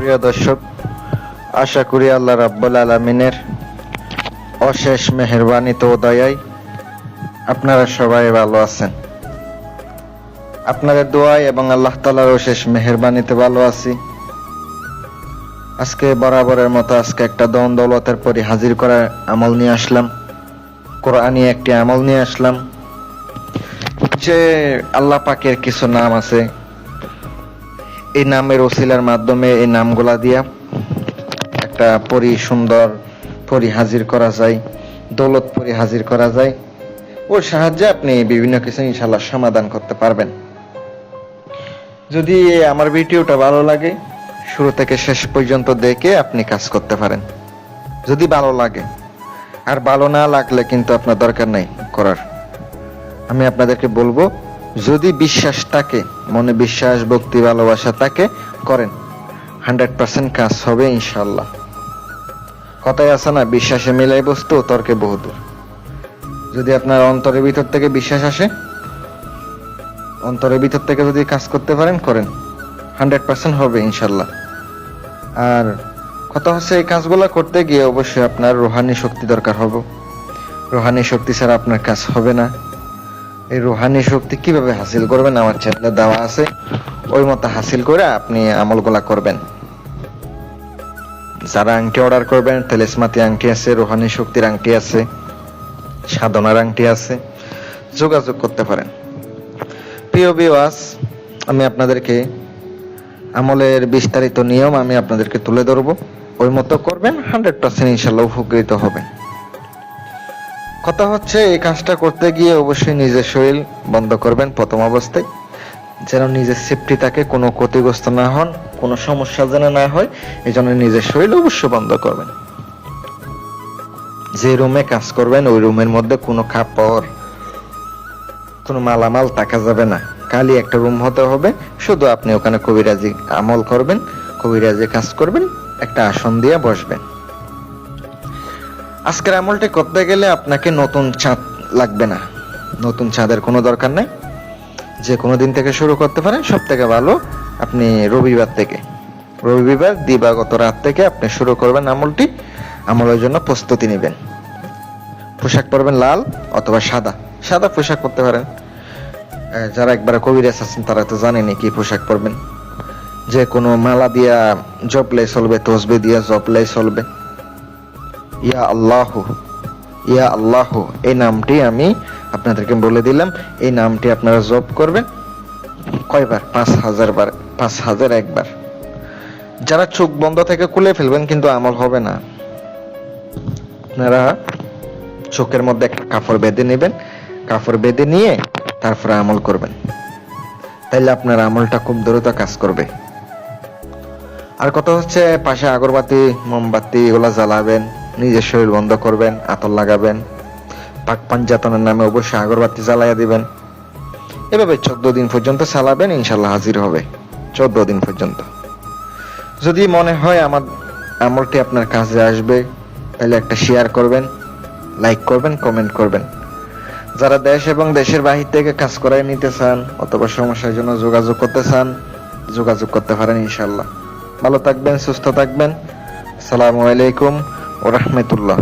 প্রিয় দর্শক, আশা করি আল্লাহ রাব্বুল আলমিনের অশেষ মেহরবানিতে ও দয়ায় আপনারা সবাই ভালো আছেন। আপনাদের দোয়ায় এবং আল্লাহ তালার অশেষ মেহরবানিতে ভালো আছি। আজকে বরাবরের মতো আজকে একটা দন দৌলতের পরি হাজির করার আমল নিয়ে আসলাম। কোরআনি একটি আমল নিয়ে আসলাম। যে আল্লাহ পাকের কিছু নাম আছে এই নামের ওসিলার মাধ্যমে এই নামগুলা দিয়া একটা পরি সুন্দর পরি হাজির করা যায়, দৌলত পরি হাজির করা যায়। ওর সাহায্যে আপনি বিভিন্ন কিছু ইনশাল্লাহ সমাধান করতে পারবেন। যদি আমার ভিডিওটা ভালো লাগে, শুরু থেকে শেষ পর্যন্ত দেখে আপনি কাজ করতে পারেন। যদি ভালো লাগে, আর ভালো না লাগলে কিন্তু আপনার দরকার নাই করার। আমি আপনাদেরকে বলব যদি বিশ্বাস থাকে, মনে বিশ্বাস, ভক্তি, ভালোবাসা থাকে, করেন। হান্ড্রেড পার্সেন্ট কাজ হবে ইনশাল্লাহ কথায় আছে না, বিশ্বাসে মিলাই বস্তু, তর্কে বহুদূর যদি আপনার অন্তরের ভিতর থেকে বিশ্বাস আসে, অন্তরের ভিতর থেকে যদি কাজ করতে পারেন, করেন। হান্ড্রেড পার্সেন্ট হবে ইনশাল্লাহ আর কথা হচ্ছে, এই কাজগুলো করতে গিয়ে অবশ্যই আপনার রোহানি শক্তি দরকার হবে। রোহানি শক্তি ছাড়া আপনার কাজ হবে না। এই রোহানি শক্তি কীভাবে হাসিল করবেন? আমার চ্যানেলে দেওয়া আছে। ওই মতো হাসিল করে আপনি আমলগুলা করবেন। যারা আংটি অর্ডার করবেন, তেলেসমাতি আংটি আছে, রোহানি শক্তির আংটি আছে, সাধনার আংটি আছে, যোগাযোগ করতে পারেন। প্রিয় বিওয়াস আমি আপনাদেরকে আমলের বিস্তারিত নিয়ম আমি আপনাদেরকে তুলে ধরবো। ওই মতো করবেন হান্ড্রেড পার্সেন্ট ইনশাল্লাহ উপকৃত হবেন। কথা হচ্ছে, এই কাজটা করতে গিয়ে অবশ্যই নিজের শরীর বন্ধ করবেন প্রথম অবস্থায়, যেন নিজের সেফটি থাকে কোনো ক্ষতিগ্রস্ত না হন, কোনো সমস্যা যেন না হয়, এই জন্য নিজের শরীর অবশ্যই বন্ধ করবেন। যে রুমে কাজ করবেন, ওই রুমের মধ্যে কোনো খাপড় কোনো মালামাল থাকা যাবে না। খালি একটা রুম হতে হবে, শুধু আপনি ওখানে কবিরাজি আমল করবেন, কবিরাজি কাজ করবেন, একটা আসন দিয়ে বসবেন। আজকের আমলটি করতে গেলে আপনাকে নতুন ছাদ লাগবে না। নতুন ছাদের কোনো দরকার নেই। যে কোনো দিন থেকে শুরু করতে পারেন সব থেকে ভালো আপনি রবিবার থেকে। রবিবার, দিবাগত রাত থেকে আপনি শুরু করবেন আমলটি। আমলের জন্য প্রস্তুতি নেবেন। পোশাক পরবেন লাল অথবা সাদা। সাদা পোশাক পরতে পারেন। যারা একবার কবিরাজ আছেন, তারা তো জানেনি কি পোশাক পরবেন। যে কোনো মালা দিয়া, জপলে চলবে, তসবে দিয়া জপলে চলবে। ইয়া আল্লাহ ইয়া আল্লাহ, এই নামটি আমি আপনাদেরকে বলে দিলাম। এই নামটি আপনারা জপ করবেন কয়বার? পাঁচ হাজার বার, পাঁচ হাজার একবার। যারা চোখ বন্ধ থেকে খুলে ফেলবেন কিন্তু আমল হবে না। আপনারা চোখের মধ্যে একটা কাপড় বেঁধে নেবেন কাপড় বেঁধে নিয়ে তারপরে আমল করবেন। তাইলে আপনার আমলটা খুব দ্রুত কাজ করবে। আর কথা হচ্ছে পাশে আগরবাতি, মোমবাতি এগুলা জ্বালাবেন। নিজের শরীর বন্ধ করবেন, আতর লাগাবেন, পাক পাঞ্জাতনের নামে অবশ্যই আগরবাতি জ্বালাইয়া দিবেন। এভাবে চোদ্দ দিন পর্যন্ত চালাবেন ইনশাল্লাহ হাজির হবে। চোদ্দ দিন পর্যন্ত। যদি মনে হয় আমার আমলটি আপনার কাজে আসবে, তাহলে একটা শেয়ার করবেন লাইক করবেন কমেন্ট করবেন। যারা দেশ এবং দেশের বাহির থেকে কাজ করাই নিতে চান, অথবা সমস্যার জন্য যোগাযোগ করতে চান, যোগাযোগ করতে পারেন ইনশাল্লাহ ভালো থাকবেন, সুস্থ থাকবেন। আসসালামু আলাইকুম। ও রহমতুল্লাহ